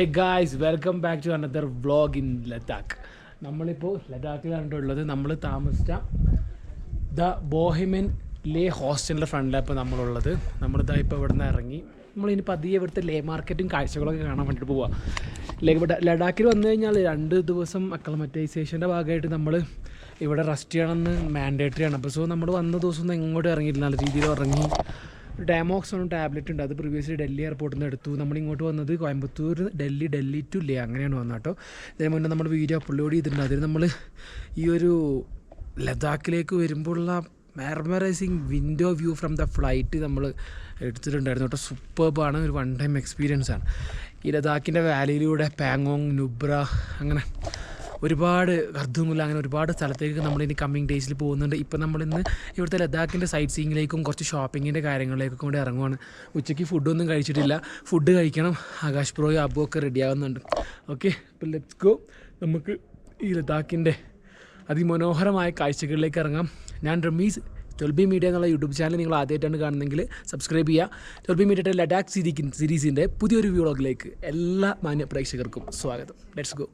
Hey guys welcome back to another vlog in Ladakh നമ്മളിപ്പോൾ ലഡാക്കിലാണ് ഉള്ളത് നമ്മൾ താമസിച്ച ദ ബോഹിമൻ ലേ ഹോസ്റ്റലിന്റെ ഫ്രണ്ടിലാണ് ഇപ്പോൾ നമ്മളുള്ളത്. നമ്മളിതാ ഇപ്പോൾ ഇവിടെ നിന്ന് ഇറങ്ങി. നമ്മളിനി പതിയെ ഇവിടുത്തെ ലേ മാർക്കറ്റും കാഴ്ചകളൊക്കെ കാണാൻ വേണ്ടിയിട്ട് പോവാം. ലൈക്ക് ഇവിടെ ലഡാക്കിൽ വന്നു കഴിഞ്ഞാൽ രണ്ട് ദിവസം അക്ലമറ്റൈസേഷന്റെ ഭാഗമായിട്ട് നമ്മൾ ഇവിടെ റെസ്റ്റ് ചെയ്യണമെന്ന് മാൻഡേറ്ററി ആണ്. അപ്പോൾ സോ നമ്മൾ വന്ന ദിവസം ഒന്നും എങ്ങോട്ടും ഇറങ്ങിയില്ല നല്ല രീതിയിൽ ഇറങ്ങി ഡാമോക്സ് ആണ് ടാബ്ലറ്റ് ഉണ്ട്. അത് പ്രീവിയസ്ലി ഡൽഹി എയർപോർട്ടിൽ നിന്ന് എടുത്തു. നമ്മൾ ഇങ്ങോട്ട് വന്നത് കോയമ്പത്തൂർ ഡൽഹി ഡൽഹി ടു ലേ അങ്ങനെയാണ് വന്നത് കേട്ടോ. ഇതിന് മുന്നേ നമ്മൾ വീഡിയോ അപ്ലോഡ് ചെയ്തിട്ടുണ്ട്. അതിന് നമ്മൾ ഈ ഒരു ലഡാക്കിലേക്ക് വരുമ്പോഴുള്ള mesmerising window view from the flight നമ്മൾ എടുത്തിട്ടുണ്ടായിരുന്നു കേട്ടോ. സൂപ്പർബാണ് ഒരു വൺ ടൈം എക്സ്പീരിയൻസ് ആണ്. ഈ ലഡാക്കിന്റെ വാലിയിലൂടെ പാങ്ങോങ് നുബ്ര അങ്ങനെ ഒരുപാട് ഖർദുമുല്ല അങ്ങനെ ഒരുപാട് സ്ഥലത്തേക്ക് നമ്മൾ ഇനി കമ്മിങ് ഡേയ്സിൽ പോകുന്നുണ്ട്. ഇപ്പം നമ്മളിന്ന് ഇവിടുത്തെ ലഡാക്കിന്റെ സൈറ്റ് സീയിങ്ങിലേക്കും കുറച്ച് ഷോപ്പിങ്ങിന്റെ കാര്യങ്ങളിലേക്കും കൂടി ഇറങ്ങുവാണ്. ഉച്ചയ്ക്ക് ഫുഡൊന്നും കഴിച്ചിട്ടില്ല. ഫുഡ് കഴിക്കണം. ആകാശ് പ്രോയും അബു ഒക്കെ റെഡി ആവുന്നുണ്ട്. ഓക്കെ അപ്പോൾ ലെറ്റ്സ് ഗോ നമുക്ക് ഈ ലഡാക്കിന്റെ അതിമനോഹരമായ കാഴ്ചകളിലേക്ക് ഇറങ്ങാം. ഞാൻ റമീസ് ട്വൽബി മീഡിയ എന്നുള്ള യൂട്യൂബ് ചാനൽ നിങ്ങൾ ആദ്യമായിട്ടാണ് കാണുന്നതെങ്കിൽ സബ്സ്ക്രൈബ് ചെയ്യുക. ട്വൽബി മീഡിയയുടെ ലഡാക്ക് സിരി സീരീസിന്റെ പുതിയൊരു വ്ളോഗിലേക്ക് എല്ലാ മാന്യ പ്രേക്ഷകർക്കും സ്വാഗതം. ലെറ്റ്സ് ഗോ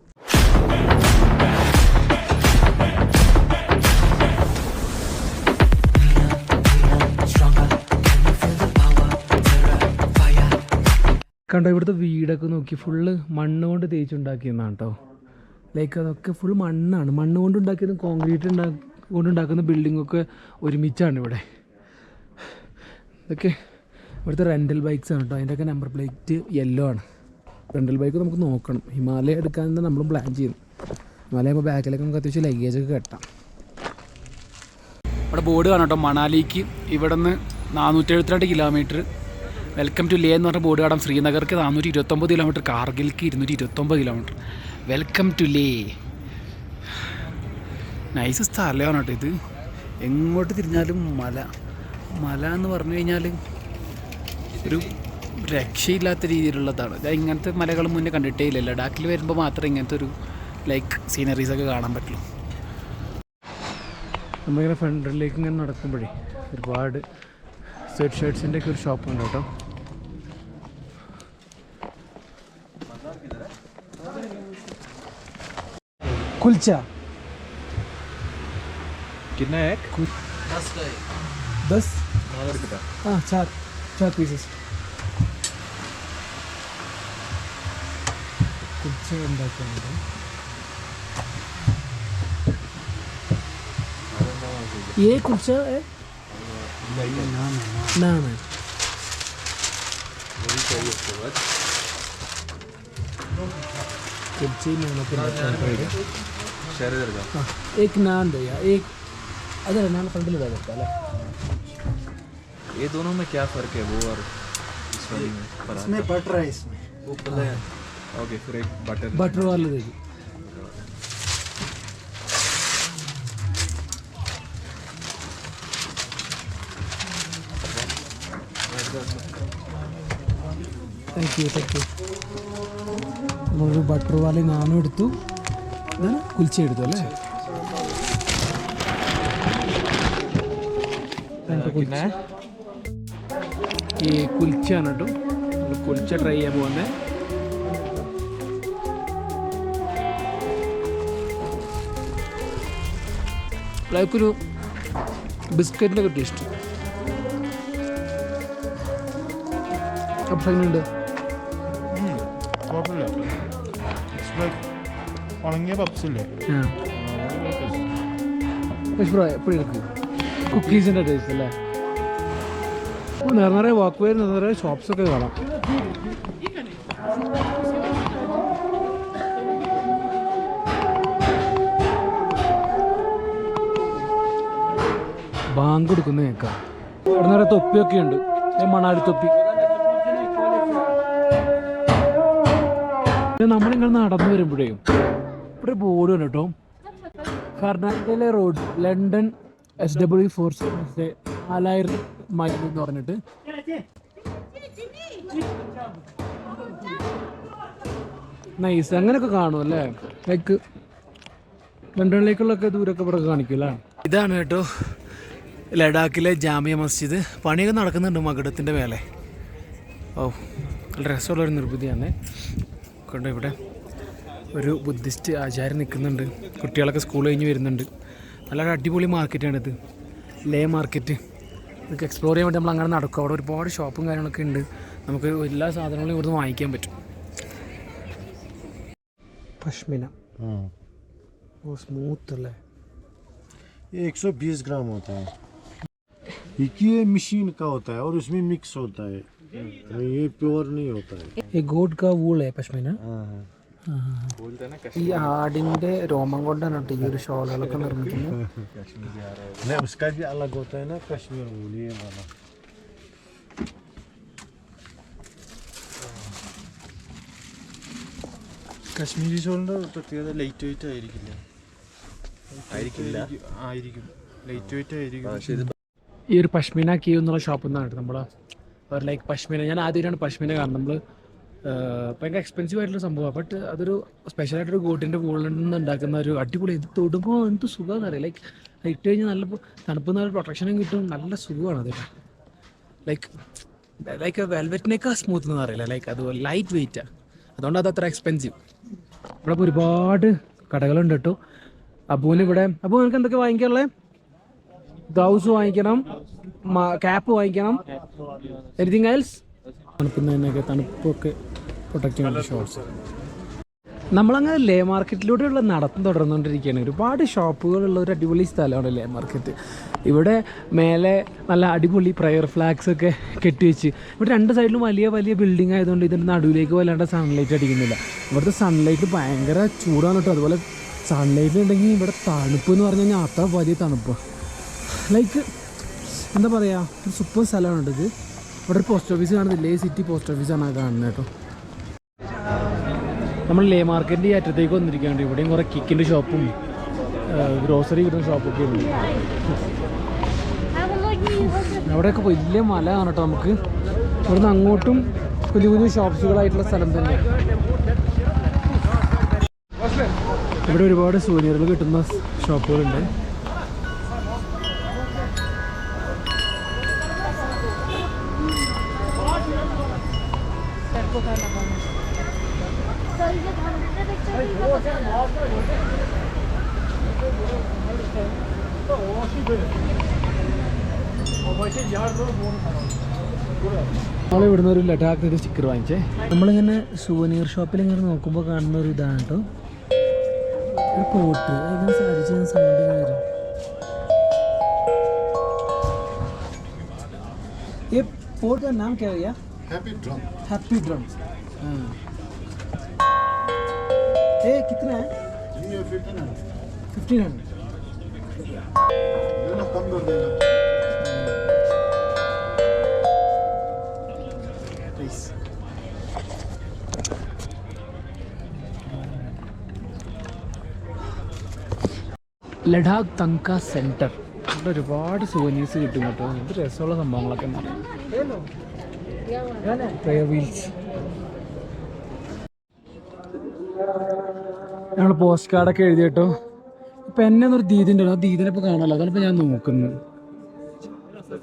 കണ്ടോ ഇവിടുത്തെ വീടൊക്കെ നോക്കി ഫുള്ള് മണ്ണ് കൊണ്ട് തേച്ചുണ്ടാക്കിയെന്നാണ് കേട്ടോ ലൈക്ക് അതൊക്കെ ഫുൾ മണ്ണാണ്. മണ്ണ് കൊണ്ട് ഉണ്ടാക്കിയത് കോൺക്രീറ്റ് ഉണ്ടാ കൊണ്ടുണ്ടാക്കുന്ന ബിൽഡിങ്ങൊക്കെ ഒരുമിച്ചാണ് ഇവിടെ. ഇതൊക്കെ ഇവിടുത്തെ റെന്റൽ ബൈക്സ് ആണ് കേട്ടോ അതിന്റെയൊക്കെ നമ്പർ പ്ലേറ്റ് യെല്ലോ ആണ്. റെന്റൽ ബൈക്ക് നമുക്ക് നോക്കണം. ഹിമാലയ എടുക്കാൻ നമ്മൾ പ്ലാൻ ചെയ്യുന്നു ഹിമാലയ ഇപ്പോൾ ബാക്കിലേക്ക് നമുക്ക് അത്യാവശ്യം ലഗേജൊക്കെ കെട്ടാം. ഇവിടെ ബോർഡ് കാണാം കേട്ടോ മണാലിക്ക് ഇവിടെ നിന്ന് നാനൂറ്റി എഴുപത്തിരണ്ട് കിലോമീറ്റർ വെൽക്കം ടു ലേ എന്ന് പറഞ്ഞ ബോർഡ് ശ്രീനഗർക്ക് നാനൂറ്റി ഇരുപത്തൊമ്പത് കിലോമീറ്റർ കാർഗിൽക്ക് ഇരുന്നൂറ്റി ഇരുപത്തൊമ്പത് kilometre welcome to Leh nice സ്ഥലമാണ് കേട്ടോ ഇത്? എങ്ങോട്ട് തിരിഞ്ഞാലും മല. മല എന്ന് പറഞ്ഞു കഴിഞ്ഞാൽ ഒരു രക്ഷയില്ലാത്ത രീതിയിലുള്ളതാണ്. ഞാൻ ഇങ്ങനത്തെ മലകൾ മുന്നേ കണ്ടിട്ടേ ഇല്ല ലഡാക്കിൽ വരുമ്പോൾ മാത്രമേ ഇങ്ങനത്തെ ഒരു ലൈക്ക് സീനറീസ് ഒക്കെ കാണാൻ പറ്റുള്ളൂ. നമ്മളിങ്ങനെ ഫ്രണ്ടിലേക്ക് ഇങ്ങനെ നടക്കുമ്പോഴേ ഒരുപാട് സ്വെറ്റ് ഷർട്ട്സിന്റെ ഒരു ഷോപ്പ് ഉണ്ട് കേട്ടോ. कुलचा। कितना है कुछ दस का दस? हाँ चार। चार पीसेस कुलचा का ये कुलचा है? नहीं ना। ना ಕುರ್ಚಿ ನಾನು एक नान एक अगर नान पलट ले है ये दोनों में क्या फ़र्क है वो और इस वाली में? पराठा? इसमें बटर है इसमें। वो ओके फिर एक बटर बटर वाले നമ്മളൊരു ബട്ടർ വാലി നാനും എടുത്തു. ഇതാണ് കുൽച്ച എടുത്തു അല്ലേ പിന്നെ? ഈ കുൽച്ചയാണ് കേട്ടോ. കുലിച്ച കുൽച്ച ട്രൈ ചെയ്യാൻ പോകുന്നത് ലൈക്കൊരു ഒരു ബിസ്ക്കറ്റിന്റെ ഒക്കെ ടേസ്റ്റ് അപ്പം എങ്ങനെയുണ്ട് കുഴപ്പമില്ല. ഉണങ്ങിയ പപ്സ് ഇല്ലേ? എപ്പോഴും കുക്കീസിന്റെ ടേസ്റ്റ് അല്ലേ? നിറ നിറയെ വാക്ക് വരുന്ന ഷോപ്സ് ഒക്കെ കാണാം. ബാങ്ക് കൊടുക്കുന്ന കേൾക്കാം. ഇവിടെ നിറയെ തൊപ്പിയൊക്കെ ഉണ്ട്. മണാടി തൊപ്പി. നമ്മളിങ്ങനെ നടന്നു വരുമ്പോഴേക്കും ഇവിടെ ബോർഡ് ഉണ്ട് കർണാടകയിലെ road London S W four നാലായിരം മൈൽ എന്ന് പറഞ്ഞിട്ട്. നൈസ് അങ്ങനെയൊക്കെ കാണും അല്ലേ? ലൈക്ക് ലണ്ടനിലേക്കുള്ളൊക്കെ ദൂരമൊക്കെ ഇവിടെ കാണിക്കില്ല ഇതാണ് കേട്ടോ ലഡാക്കിലെ ജാമിയ മസ്ജിദ്. പണിയൊക്കെ നടക്കുന്നുണ്ട് മകുടത്തിന്റെ മേലെ. ഓ നല്ല രസമുള്ളൊരു നിർമ്മിതിയാണ്. കണ്ടോ ഇവിടെ? ഒരു ബുദ്ധിസ്റ്റ് ആചാര്യൻ നിൽക്കുന്നുണ്ട് കുട്ടികളൊക്കെ സ്കൂൾ കഴിഞ്ഞ് വരുന്നുണ്ട് നല്ല അടിപൊളി മാർക്കറ്റാണിത് ലേ മാർക്കറ്റ് ഇതൊക്കെ എക്സ്പ്ലോർ ചെയ്യാൻ വേണ്ടി നമ്മൾ അങ്ങനെ നടക്കും അവിടെ ഒരുപാട് ഷോപ്പും കാര്യങ്ങളൊക്കെ ഉണ്ട് നമുക്ക് എല്ലാ സാധനങ്ങളും ഇവിടുന്ന് വാങ്ങിക്കാൻ പറ്റും പഷ്മിന हाँ ഓ സ്മൂത്ത് അല്ലേ ये 120 ग्राम होता है एक ये मशीन का होता है और उसमें मिक्स होता है ये प्योर नहीं होता है ഈ ഗോഡ് കാ വൂൾ है പഷ്മിന हाँ हाँ ഈ ആടിന്റെ രോമം കൊണ്ടാണ് കേട്ടോ ഈ ഒരു ഷോളുകളൊക്കെ നിർമ്മിക്കുന്നത്. കശ്മീരി ഷോളിന്റെ പ്രത്യേകത ലൈറ്റ് വെയിറ്റ് ആയിരിക്കില്ല. ഈ ഒരു പശ്മീന കീ എന്നുള്ള ഷോപ്പ് നിന്നാണ് നമ്മൾ ലൈക്ക് പശ്മീന. ഞാൻ ആദ്യമായിട്ടാണ് പശ്മീന കാരണം നമ്മൾ ഭയങ്കര എക്സ്പെൻസീവ് ആയിട്ടുള്ള സംഭവമാണ് ബട്ട് അതൊരു സ്പെഷ്യലായിട്ടൊരു ഗോട്ടിന്റെ മുകളിൽ നിന്ന് ഉണ്ടാക്കുന്ന ഒരു അടിപൊളി ഇത് തൊടുമ്പോൾ എന്ത് സുഖമാണെന്ന് അറിയാം ലൈക്ക് ഇട്ട് കഴിഞ്ഞാൽ നല്ല തണുപ്പ് നല്ല പ്രൊട്ടക്ഷനും കിട്ടും. നല്ല സുഖമാണ് അത്. ലൈക്ക് ലൈക്ക് വെൽവെറ്റിനേക്കാൾ സ്മൂത്ത് എന്ന് അറിയില്ല. ലൈക്ക് അത് ലൈറ്റ് വെയിറ്റാണ് അതുകൊണ്ട് അത് അത്ര എക്സ്പെൻസീവ് ഇവിടെ ഒരുപാട് കടകളുണ്ട് കേട്ടോ. അബുവിന് ഇവിടെ അബു നിനക്ക് എന്തൊക്കെ വാങ്ങിക്കാനുള്ളത് ഗ്ലൗസ് വാങ്ങിക്കണം ക്യാപ്പ് വാങ്ങിക്കണം. എനിത്തിങ് എൽസ് തണുക്കുന്നതിനൊക്കെ തണുപ്പൊക്കെ പ്രൊട്ടക്ട് ചെയ്യുന്ന ഷോർട്സ് നമ്മളങ്ങനെ ലേ മാർക്കറ്റിലൂടെയുള്ള നടത്തം തുടർന്നുകൊണ്ടിരിക്കുകയാണ്. ഒരുപാട് ഷോപ്പുകളുള്ള ഒരു അടിപൊളി സ്ഥലമാണ് ലേ മാർക്കറ്റ്. ഇവിടെ മേലെ നല്ല അടിപൊളി പ്രയർ ഫ്ലാഗ്സ് ഒക്കെ കെട്ടിവെച്ച് ഇവിടെ രണ്ട് സൈഡിലും വലിയ വലിയ ബിൽഡിംഗ് ആയതുകൊണ്ട് ഇതിന്റെ നടുവിലേക്ക് വല്ലാണ്ട് സൺലൈറ്റ് അടിക്കുന്നില്ല. ഇവിടുത്തെ സൺലൈറ്റ് ഭയങ്കര ചൂടാണ് കേട്ടോ. അതുപോലെ സൺലൈറ്റ് ഉണ്ടെങ്കിൽ ഇവിടെ തണുപ്പ് എന്ന് പറഞ്ഞു കഴിഞ്ഞാൽ അത്ര വലിയ തണുപ്പ്. ലൈക്ക് എന്താ പറയുക ഒരു സൂപ്പർ സ്ഥലമാണ് ഇത് ഇവിടെ ഒരു പോസ്റ്റ് ഓഫീസ് കാണുന്നില്ല? സിറ്റി പോസ്റ്റ് ഓഫീസാണ് കാണുന്നത് കേട്ടോ. നമ്മൾ ലേ മാർക്കറ്റിന്റെ ഈ അറ്റത്തേക്ക് വന്നിരിക്കുകയാണ്. ഇവിടെയും കുറേ കിക്കിന്റെ ഷോപ്പും ഗ്രോസറി കിട്ടുന്ന ഷോപ്പൊക്കെ ഉണ്ട്. അവിടെയൊക്കെ വലിയ മല ആണ് കേട്ടോ നമുക്ക്. ഇവിടുന്ന് അങ്ങോട്ടും കുഞ്ഞു കുഞ്ഞു ഷോപ്സുകളായിട്ടുള്ള സ്ഥലം തന്നെ. ഇവിടെ ഒരുപാട് സൂനിയറുകൾ കിട്ടുന്ന ഷോപ്പുകളുണ്ട് നമ്മൾ ഇവിടുന്ന് ഒരു ലഡാക്കിൻ്റെ ഒരു സ്റ്റിക്കർ വാങ്ങിച്ചേ നമ്മളിങ്ങനെ സുവനീർ ഷോപ്പിൽ ഇങ്ങനെ നോക്കുമ്പോൾ കാണുന്ന ഒരു ഇതാണ് കേട്ടോ ഒരു കോട്ട് ഇങ്ങനെ സാധിച്ച സൗണ്ട് ഇങ്ങനെ വരും ये पोर्ट का नाम क्या है भैया हैप्पी ड्रम हैप्पी ड्रम्स ये कितना है ये फिफ्टीन है फिफ्टीन हंड्रेड देना कम कर देना प्लीज ലഡാക്ക് തങ്ക സെൻറ്റർ ഇവിടെ ഒരുപാട് സുവനീസ് കിട്ടും കേട്ടോ എന്ത് രസമുള്ള സംഭവങ്ങളൊക്കെ പ്രയർ വീൽസ് ഞങ്ങൾ പോസ്റ്റ് കാർഡൊക്കെ എഴുതി കേട്ടോ. ഇപ്പം എന്നെ എന്നൊരു ദീദിന്റെ ആ ദീദിനെ ഇപ്പോൾ കാണാമല്ലോ അതാണ് ഇപ്പോൾ ഞാൻ നോക്കുന്നത്.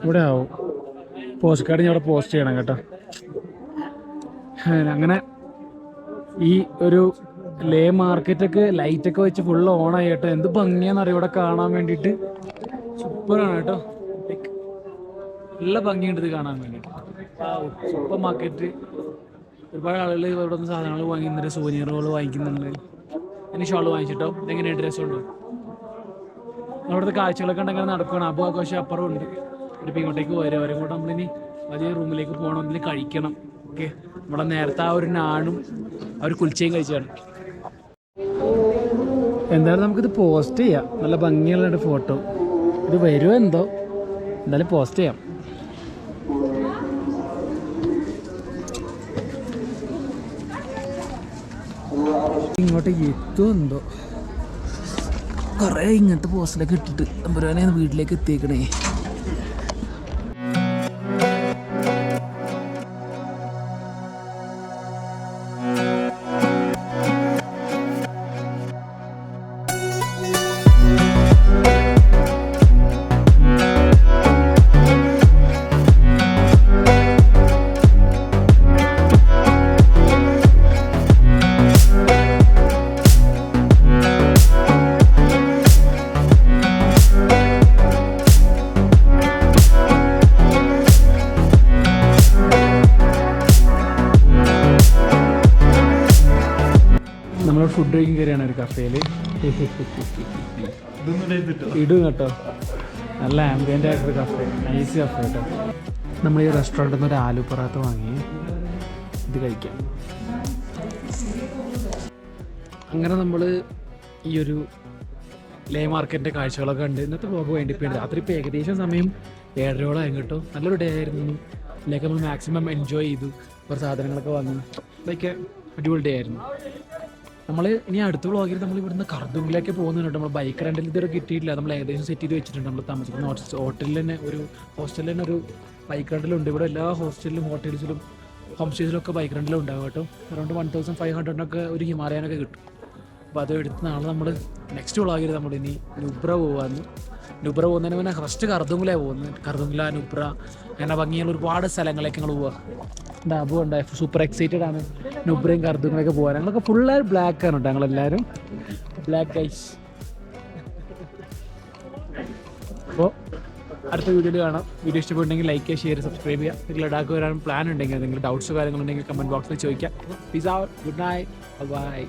ഇവിടെ ആവും. പോസ്റ്റ് കാർഡ് ഞാൻ പോസ്റ്റ് ചെയ്യണം കേട്ടോ. അങ്ങനെ ഈ ഒരു ലേ മാർക്കറ്റൊക്കെ ലൈറ്റൊക്കെ വെച്ച് ഫുൾ ഓൺ ആയി കേട്ടോ. എന്ത് ഭംഗിയാണെന്നറിയാം ഇവിടെ കാണാൻ വേണ്ടിയിട്ട്. സൂപ്പറാണ് കേട്ടോ. നല്ല ഭംഗിയുണ്ട് ഇത് കാണാൻ വേണ്ടിയിട്ട്. സൂപ്പർ മാർക്കറ്റ് ഒരുപാട് ആളുകൾ ഇവിടെ നിന്ന് സാധനങ്ങൾ വാങ്ങിക്കുന്നുണ്ട് സൂനിയറുകൾ വാങ്ങിക്കുന്നുണ്ട്. എനിക്ക് ഷോൾ വാങ്ങിച്ചിട്ടോ? ഇതെങ്ങനെ ഡ്രസ്സുണ്ട് അവിടുത്തെ കാഴ്ചകളൊക്കെ ഉണ്ടെങ്കിൽ നടക്കുകയാണ് അപ്പോൾ ആഘോഷം അപ്പുറം ഉണ്ട് ഇപ്പം ഇങ്ങോട്ടേക്ക് വരും. അവരും കൂടെ നമ്മളിനി വലിയ റൂമിലേക്ക് പോകണം. ഇനി കഴിക്കണം. ഓക്കെ. നമ്മളെ നേരത്തെ ആ ഒരു നാണും ആ ഒരു കുൽച്ചയും കഴിച്ചാണ് എന്തായാലും നമുക്കിത് പോസ്റ്റ് ചെയ്യാം. നല്ല ഭംഗിയുള്ള ഫോട്ടോ ഇത് വരുമോ എന്തോ? എന്തായാലും പോസ്റ്റ് ചെയ്യാം. ഇങ്ങോട്ട് എത്തുമോ എന്തോ. കുറേ ഇങ്ങനത്തെ പോസ്റ്റിലൊക്കെ ഇട്ടിട്ട് അമ്പുരാനെ വീട്ടിലേക്ക് എത്തിയേക്കണേ. ഫുഡ് കഴിക്കും കയറിയാണ് ഒരു കഫേയിൽ ഇടും കേട്ടോ. നല്ല ആംബിയന്റ് ആയിട്ടൊരു കഫേ നൈസ് കഫേ കേട്ടോ നമ്മൾ ഈ റെസ്റ്റോറന്റിൽ നിന്ന് ഒരു ആലു പൊറാത്ത വാങ്ങി ഇത് കഴിക്കാം. അങ്ങനെ നമ്മൾ ഈ ഒരു ലേ മാർക്കറ്റിന്റെ കാഴ്ചകളൊക്കെ ഉണ്ട് ഇന്നത്തെ വ്ലോഗ് വേണ്ടി പോയി. രാത്രി ഇപ്പോൾ ഏകദേശം സമയം ഏഴരയോളം കേട്ടോ. നല്ലൊരു ഡേ ആയിരുന്നു ലൈക്ക് നമ്മൾ മാക്സിമം എൻജോയ് ചെയ്തു. കുറച്ച് സാധനങ്ങളൊക്കെ വാങ്ങി. ലൈക്ക് അടിപൊളി ഡേ ആയിരുന്നു. നമ്മൾ ഇനി അടുത്ത വ്ളോഗിൽ നമ്മൾ ഇവിടുന്ന് കർദുങ്കിലേക്ക് പോകുന്നുണ്ട് നമ്മൾ ബൈക്ക് റെന്റിൽ ഇതുവരെ കിട്ടിയിട്ടില്ല. നമ്മൾ ഏകദേശം സെറ്റ് ചെയ്ത് വെച്ചിട്ടുണ്ട്. നമ്മൾ താമസിക്കുന്ന ഹോട്ടലിൽ തന്നെ ഒരു ഹോസ്റ്റലിൽ തന്നെ ഒരു ബൈക്ക് റെന്റിലുണ്ട് ഇവിടെ എല്ലാ ഹോസ്റ്റലിലും ഹോട്ടൽസിലും ഹോം സ്റ്റേസിലും ഒക്കെ ബൈക്ക് റെന്റിലും ഉണ്ടാകും കേട്ടോ. അറൗണ്ട് വൺ തൗസൻഡ് ഫൈവ് ഹൺഡ്രഡിനൊക്കെ ഒരു ഹിമാലയനൊക്കെ കിട്ടും. അപ്പോൾ അത് എടുത്ത് നാളെ നമ്മൾ നെക്സ്റ്റ് വ്ളോഗിൽ നമ്മൾ ഇനി നുബ്ര പോകാമെന്ന് നുബ്ര പോകുന്നതിന് മുന്നേ ഫസ്റ്റ് കർദുങ്കിലാണ് പോകുന്നത്. കർദുങ്കില നുബ്ര അങ്ങനെ ഭംഗിയുള്ള ഒരുപാട് സ്ഥലങ്ങളിലേക്ക് ഞങ്ങൾ പോവുക ഡാബു ഉണ്ട്. സൂപ്പർ എക്സൈറ്റഡ് ആണ്. നുബ്രയും കർദുങ്ങളൊക്കെ പോകാൻ. ഞങ്ങളൊക്കെ ഫുള്ള് ബ്ലാക്ക് ആണ് കേട്ടോ ഞങ്ങളെല്ലാവരും ബ്ലാക്ക് ഐസ് അപ്പോൾ അടുത്ത വീഡിയോയിൽ കാണാം. വീഡിയോ ഇഷ്ടപ്പെട്ടുണ്ടെങ്കിൽ ലൈക്ക് ചെയ്യുക ഷെയർ സബ്സ്ക്രൈബ് ചെയ്യുക. നിങ്ങൾ ലഡാക്ക് വരാൻ പ്ലാൻ ഉണ്ടെങ്കിൽ നിങ്ങൾ ഡൗട്ട്സ് കാര്യങ്ങളുണ്ടെങ്കിൽ കമന്റ് ബോക്സിൽ ചോദിക്കാം. Please out good night bye